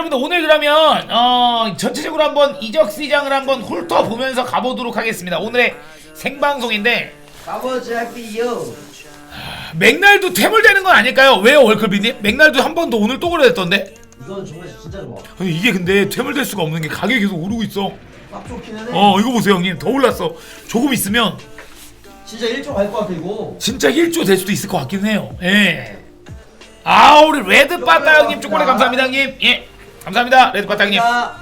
여러분들 오늘 그러면 어, 전체적으로 한번 이적 시장을 한번 훑어 보면서 가보도록 하겠습니다. 오늘의 생방송인데 가보자기요. 맥날도 퇴물되는 건 아닐까요? 왜요 월클비님? 맥날도 한 번 더 오늘 또 그랬던데? 이건 정말 진짜 좋아. 아니, 이게 근데 퇴물될 수가 없는 게 가격이 계속 오르고 있어. 딱 좋기는 해. 어 이거 보세요 형님 더 올랐어. 조금 있으면 진짜 1조 갈 것 같아 이거. 진짜 1조 될 수도 있을 것 같긴 해요. 예. 아 우리 레드바따 형님 초콜릿 감사합니다 형님. 예. 감사합니다. 자,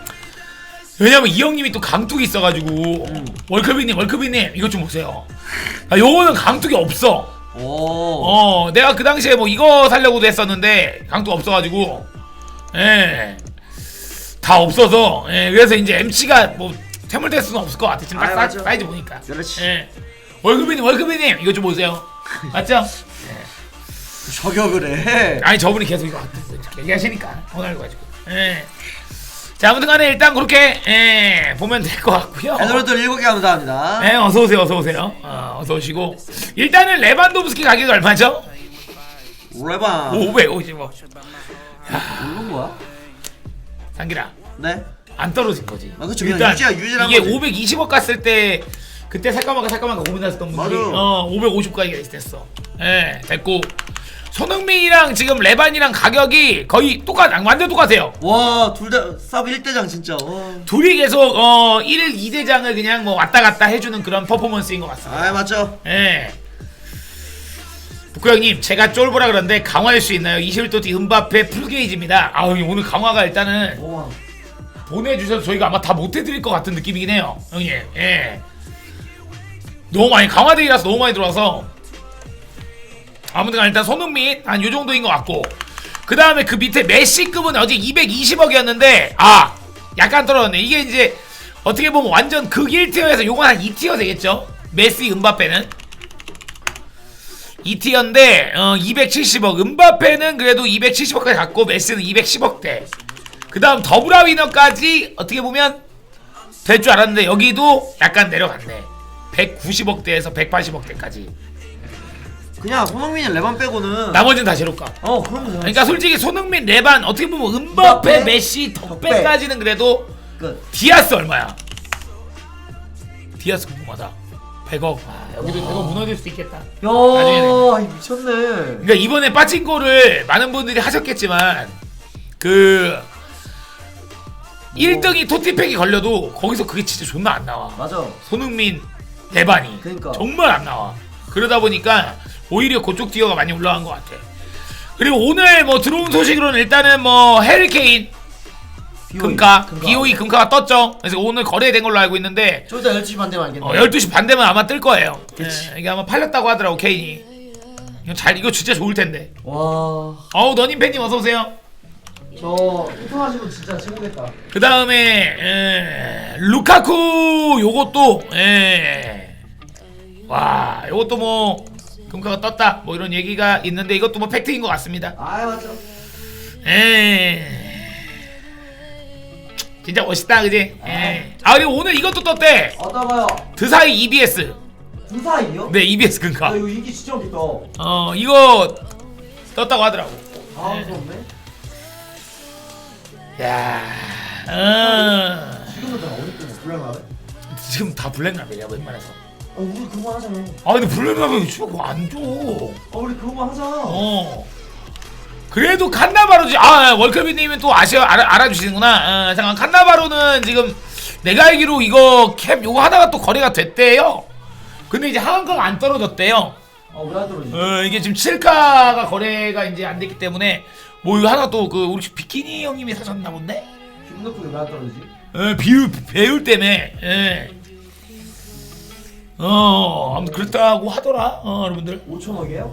왜냐면 이 형님이 또 강뚝이 있어가지고 월클비님 월클비님 이것 좀 보세요. 아 요거는 강뚝이 없어. 오. 어 내가 그 당시에 뭐 이거 살려고도 했었는데 강뚝 없어가지고 예다 없어서 예 그래서 이제 MC가 뭐 퇴물될 수는 없을 것 같아 지금 딱 아유, 사, 맞아. 사이즈 보니까. 그렇지. 예. 월급이님 월급이님 이거 좀 보세요. 맞죠? 저격을 해. 아니 저분이 계속 이거 이렇게 얘기하시니까 오늘 가지고. 예. 자 아무튼 간에 일단 그렇게 예, 보면 될 것 같고요. 애널들 7개 감사합니다. 네 어서 오세요 어서 오세요. 어, 어서 오시고 일단은 레반도브스키 가격이 얼마죠? 레반. 550원. 모르는 거야? 상기라 네. 안 떨어진 거지. 아, 그쵸. 그냥 유지야, 유지란 이게 거지. 520억 갔을 때 그때 살까 말까 살까 말까 고민했었던 분들이 맞아. 어 550까지 됐어. 예 됐고 손흥민이랑 지금 레반이랑 가격이 거의 똑같 완전 똑같아요. 와, 둘다 사브 1대장 진짜. 와. 둘이 계속 어 1, 2대장을 그냥 뭐 왔다 갔다 해주는 그런 퍼포먼스인 것 같습니다. 아, 맞죠. 예. 북구 형님, 제가 쫄보라 그러는데 강화할 수 있나요? 21도 뒤 은바페 풀게이지입니다. 아, 형님 오늘 강화가 일단은 와. 보내주셔서 저희가 아마 다 못해드릴 것 같은 느낌이긴 해요, 형님. 예. 너무 많이 강화되기라서 너무 많이 들어와서 아무튼 일단 손흥민 한 요 정도인 것 같고. 그 다음에 그 밑에 메시급은 어제 220억이었는데 아 약간 떨어졌네. 이게 이제 어떻게 보면 완전 극 1티어에서 요건 한 2티어 되겠죠? 메시, 은바페는? 2티어인데 어, 270억. 은바페는 그래도 270억까지 갔고 메시는 210억대. 그 다음 더블아위너까지 어떻게 보면 될 줄 알았는데 여기도 약간 내려갔네. 190억대에서 180억대까지 그냥 손흥민이 레반 빼고는 나머지는 다 제로가 어, 그런 거 그러니까 솔직히 손흥민, 레반 어떻게 보면 은바페, 은바페, 메시, 덕배. 덕배까지는 그래도 끝. 디아스 얼마야? 디아스 궁금하다 100억 아, 여기도 100억 무너질 수 있겠다. 야, 미쳤네. 그러니까 이번에 빠진 거를 많은 분들이 하셨겠지만 그 1등이 토티팩이 걸려도 거기서 그게 진짜 존나 안 나와 맞아. 손흥민 레반이 그러니까. 정말 안 나와 그러다 보니까 오히려 그쪽 티어가 많이 올라간 것 같아 그리고 오늘 뭐 들어온 소식으로는 일단은 뭐 해리케인 금가 BOE 금가가 떴죠 그래서 오늘 거래된 걸로 알고 있는데 좀 이따 12시 반 되면 알겠네. 어, 12시 반 되면 아마 뜰 거예요 그치. 예, 이게 아마 팔렸다고 하더라고 케인이 이거 잘 이거 진짜 좋을 텐데 와. 어우 너님 팬님 어서 오세요. 저 이통하시면 진짜 최고겠다. 그 다음에 루카쿠 요것도 예. 와 요것도 뭐 금카가 떴다 뭐 이런 얘기가 있는데 이것도 뭐 팩트인 것 같습니다. 아, 맞아. 예. 진짜 멋있다 그지? 예. 아 그리고 오늘 이것도 떴대. 어떠봐요? 드사이 EBS. 두 사이요? 네 EBS 아, 금카. 이거 인기 진짜 없겠다. 어 이거 떴다고 하더라고. 아, 네. 무섭네. 야. 어. 지금은 다 때문에 불량하네? 지금 다 블랙라벨이야 웬만해서. 아, 우리 그거 하잖아. 아 근데 블랙라벨 주고 안 줘. 아, 우리 그거 하잖아. 어. 그래도 칸나바로지. 아 월클비님은 또 아셔 알아, 알아주시는구나. 어, 잠깐 칸나바로는 지금 내가 알기로 이거 캡 요거 하다가 또 거래가 됐대요. 근데 이제 하한가가 안 떨어졌대요. 아, 왜안 떨어지? 어 이게 지금 7가가 거래가 이제 안 됐기 때문에 뭐 이거 하나 또 그 우리 비키니 형님이 사셨나 본데? 기분 나쁘게 왜안 떨어지지? 어, 비율 배율 때문에. 예. 어, 아무튼 그렇다고 하더라. 어, 여러분들. 5천억이에요?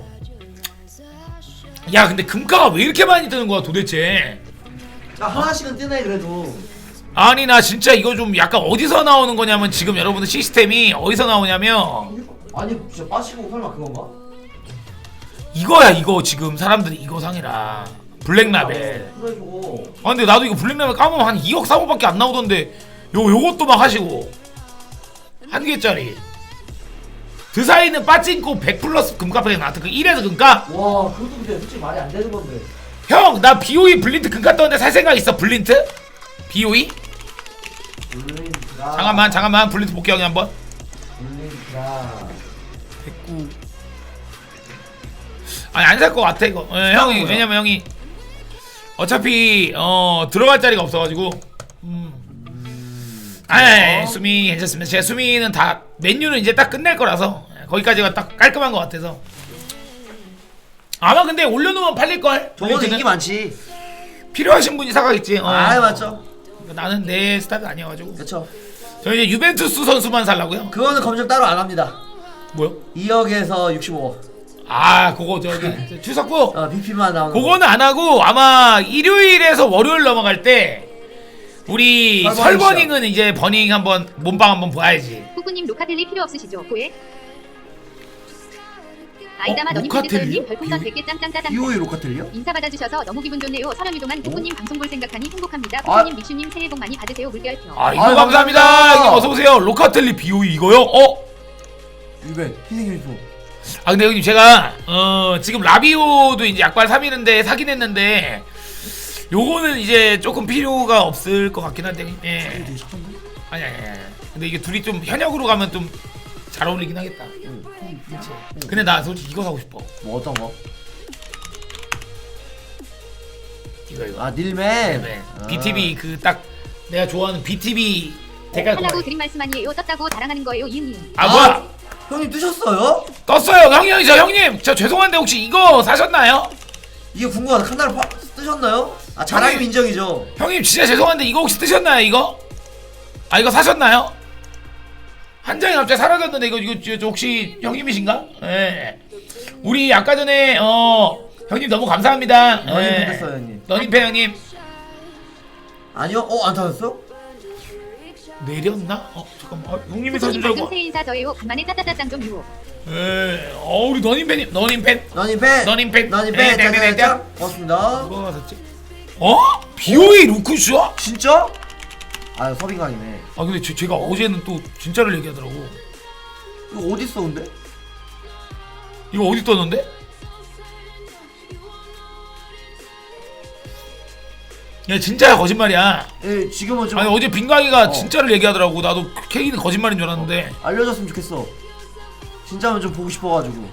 야, 근데 금가가 왜 이렇게 많이 뜨는 거야, 도대체? 나 하나씩은 뜨네 그래도. 아니, 나 진짜 이거 좀 약간 어디서 나오는 거냐면 지금 여러분들 시스템이 어디서 나오냐면 아니 진짜 빠시고 설마 그건가? 이거야, 이거 지금 사람들이 이거 상이라. 블랙라벨. 그래 저거. 아, 근데 나도 이거 블랙라벨 까보면 한 2억 3억밖에 안 나오던데 요, 요것도 막 하시고. 한 개짜리. 드사이는 빠진코 100 플러스 금가팩이 나왔다. 그 1에서 금가? 와 그것도 근데 솔직히 말이 안 되는 건데. 형 나 BOE 블린트 금카 떴는데 살 생각 있어 블린트? BOE? 블린크라. 잠깐만 잠깐만 블린트 복귀하기 한번 블린크라. 됐고 아니 안 살 것 같아 이거 예, 형이 거죠? 왜냐면 형이 어차피 어 들어갈 자리가 없어가지고 음. 아 수미 괜찮습니다 제 수미는 다 메뉴는 이제 딱 끝날 거라서 예, 거기까지가 딱 깔끔한 것 같아서 아마 근데 올려놓으면 팔릴걸 블린트는? 인기 많지. 필요하신 분이 사가겠지 어. 아 맞죠. 나는 내 스타일 아니어가지고 그렇죠. 저 이제 유벤투스 선수만 살라고요 그거는 검증 따로 안 합니다. 뭐요? 2억에서 65억. 아 그거 저기 추석부 어, BP만 나오는. 거. 그거는 안 하고 아마 일요일에서 월요일 넘어갈 때 우리 설버닝 설버닝은 이제 버닝 한번 몸빵 한번 봐야지. 후쿠님 로카텔리 필요 없으시죠? 고해? 아이다마 어, 너님? 팬드서님 별풍선 100개 짱짱 짜장 이호이 로카텔리요? 인사 받아주셔서 너무 기분 좋네요. 서른 유동안 후쿠님 방송 볼 생각하니 행복합니다. 아. 후쿠님 믹슈님 새해 복 많이 받으세요. 물결 표. 아 이거 아유, 감사합니다. 감사합니다. 형님 어서 오세요. 로카텔리 BOE 이거요? 어? 유벤 희생 유니폼. 아 근데 형님 제가 어 지금 라비오도 이제 약발 3일인데 사긴 했는데 요거는 이제 조금 필요가 없을 것 같긴 한데 예. 되게 착한데? 아니 아니 아니. 근데 이게 둘이 좀 현역으로 가면 좀 잘 어울리긴 하겠다. 응. 그치. 근데 나 솔직히 이거 사고 싶어. 뭐 어떤 거? 이거 이거. 아 닐맨. 네. 아. BTV 그 딱 내가 좋아하는 BTV 대가 하려고 드린 말씀 아니에요. 떴다고 자랑하는 거예요. 이은님. 아 뭐야 형님 뜨셨어요? 떴어요 형님 저 형님 저 죄송한데 혹시 이거 사셨나요? 이게 궁금하다. 칸나를 파... 뜨셨나요? 아 자랑이 형님. 인정이죠. 형님 진짜 죄송한데 이거 혹시 뜨셨나요 이거? 아 이거 사셨나요? 한 장이 갑자기 사라졌는데 이거 이거 저, 저 혹시 형님이신가? 예. 우리 아까 전에 어 형님 너무 감사합니다. 너님 예. 형님. 너님팬 형님 아니요? 어안 타셨어? 내렸나? 어 잠깐만 어, 형님이 사준 줄 알고. 새해 인사 저예요. 간만에 짜짜짜짱 좀 유호. 예. 어 우리 너님팬님 너님팬 너님 팬. 너님 팬. 너님 네, 팬. 네, 네, 네, 짠짠짠. 고맙습니다. 누가 샀지? 어? 비오이 루크쇼? 진짜? 아 서빙강이네. 아 근데 제, 제가 어제는 또 진짜를 얘기하더라고. 이거 어디 근데? 이거 어디 떴는데? 야 진짜야 거짓말이야. 예 지금은 좀 아니 어제 빈강이가 어. 진짜를 얘기하더라고. 나도 케이는 거짓말인 줄 알았는데. 알려줬으면 좋겠어. 진짜면 좀 보고 싶어가지고.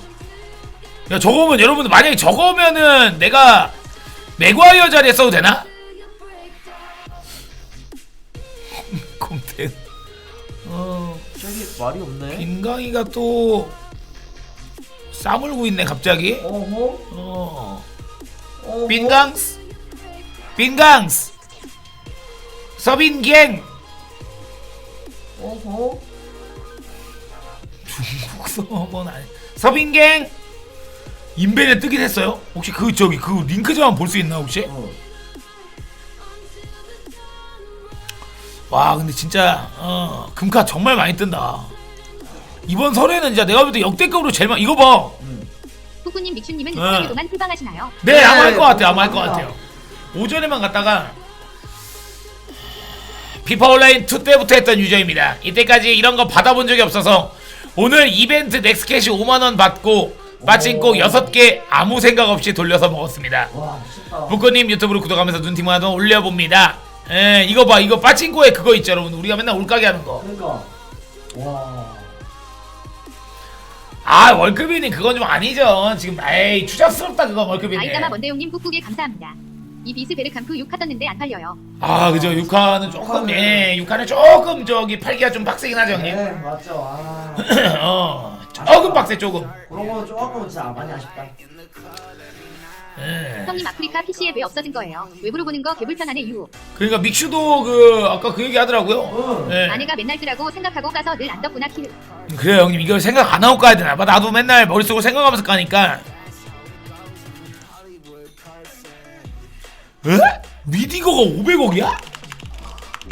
야 저거면 여러분들 만약에 저거면은 내가 맥과이어 자리에 써도 되나? 어 저기 말이 없네. 빈강이가 또 싸물고 있네 갑자기. 어허. 어. 어허. 빈강스 빈강스 서빈갱 어허. 국서번 아니 서빈갱 인벤에 뜨긴 했어요 혹시 그 저기 그 링크 좀 한번 볼수 있나 혹시 어. 와 근데 진짜 어 금카 정말 많이 뜬다 이번 설에는 진짜 내가 볼 때 역대급으로 제일 많이 이거 봐 후쿠님 믹슈님은 네. 서른 유동안 풀방하시나요? 네, 네, 아마 할 것 같아요. 아마 할 것. 같아요. 오전에만 갔다가 피파 온라인 2 때부터 했던 유저입니다. 이때까지 이런 거 받아본 적이 없어서 오늘 이벤트 넥스캐시 5만 원 받고 빠친코 오. 6개 아무 생각 없이 돌려서 먹었습니다. 와 미쳤다. 부코님 유튜브로 구독하면서 눈팅 한번 올려봅니다. 예, 이거 봐, 이거 빠친코에 그거 있죠, 여러분. 우리가 맨날 올가게 하는 거. 그러니까. 와. 아, 월급이니 그건 좀 아니죠. 지금 에이 추잡스럽다 그거 월급이니. 아이다마 먼데용님 꾹꾹에 감사합니다. 이 비스 베르캄프 6화 떴는데 안 팔려요. 아 그죠 6화는 조금 예 6화는 조금 저기 팔기가 좀 빡세긴 하죠 형님 네 맞죠. 아. 어 조금 빡세 조금 그런 거는 조금 진짜 많이 아쉽다. 예. 형님 아프리카 PC에 왜 없어진 거예요? 외부로 보는 거 개불편하네 유호. 그러니까 믹슈도 그 아까 그 얘기 하더라고요 응. 예. 아내가 맨날 쓰라고 생각하고 까서 늘 안 떴구나 키르. 그래요 형님 이걸 생각 안 하고 까야 되나 봐 나도 맨날 머릿속으로 생각하면서 까니까 에? 미디거가 500억이야?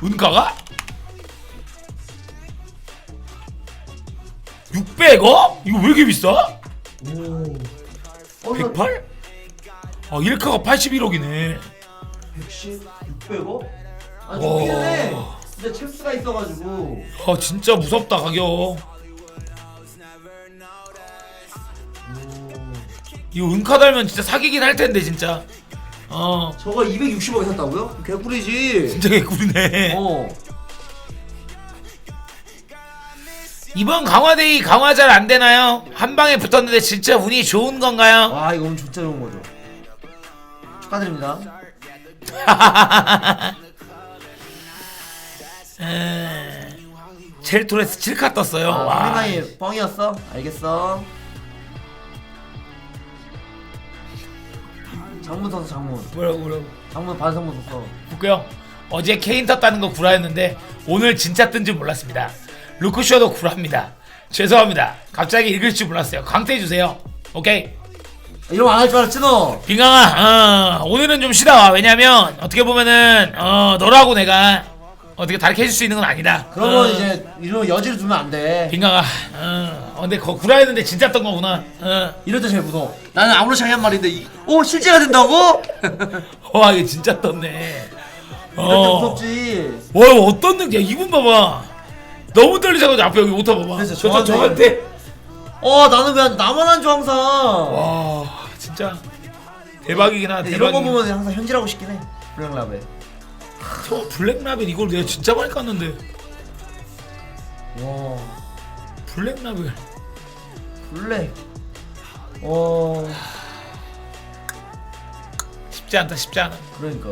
은가가? 600억? 이거 왜 이렇게 비싸? 오. 어, 108? 아 1카가 81억이네 110, 600억? 아 와. 해. 근데 챔스가 있어가지고. 아 진짜 무섭다 가격 오. 이거 은카 달면 진짜 사기긴 할 텐데 진짜 어 저거 260억에 샀다고요? 개꿀이지. 진짜 개꿀이네 어. 이번 강화데이 강화 잘 안 되나요? 한 방에 붙었는데 진짜 운이 좋은 건가요? 와 이거 진짜 좋은 거죠. 축하드립니다. 에... 젤토레스 7카 떴어요 아, 와 상대방이 뻥이었어? 알겠어. 장문 선수 장문. 뭐라고 뭐라고 장문 반성문 썼어. 볼게요 어제 케인 떴다는 거 구라였는데 오늘 진짜 뜬 줄 몰랐습니다 루크쇼도 구라입니다 죄송합니다 갑자기 읽을 줄 몰랐어요 강퇴해 주세요 오케이 이런 거 안 할 줄 알았지 너? 빙강아 어, 오늘은 좀 쉬다 와 왜냐면 어떻게 보면은 어, 너라고 내가 어떻게 다르게 해줄 수 있는 건 아니다 그러면 어, 이제 이런 여지를 두면 안 돼. 빙강아 어, 어, 근데 거 구라였는데 진짜 떴 거구나 어. 이럴 때 제일 무서워. 나는 아무렇지 않게 한 말인데 이, 오 실제가 된다고? 와 이게 진짜 떴네 이럴 때 어. 무섭지. 와 이거 어떤 느낌 이분 봐봐 너무 떨리셔가지고 앞에 여기 오타 봐봐 그래서 저, 저, 저한테- 저한테 어 나는 왜 나만 안 줘 항상. 와 진짜 대박이긴 하다 근데 이런 거 대박이긴 보면 항상 현질하고 싶긴 해. 블랙라벨. 저 블랙라벨 이걸 내가 진짜 많이 깠는데 와 블랙라벨 블랙. 와 쉽지 않다 쉽지 않아 그러니까.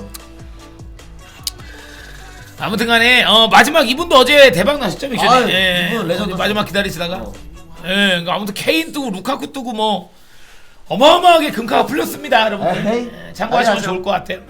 아무튼간에 어, 마지막 이분도 어제 대박 나셨죠 미션이 아유, 예. 이분 레전드 마지막 기다리시다가 어. 예 그러니까 아무튼 케인 뜨고 루카쿠 뜨고 뭐 어마어마하게 금카가 풀렸습니다 여러분들. 에헤이. 예, 참고하시면 아니, 좋을 것 같아요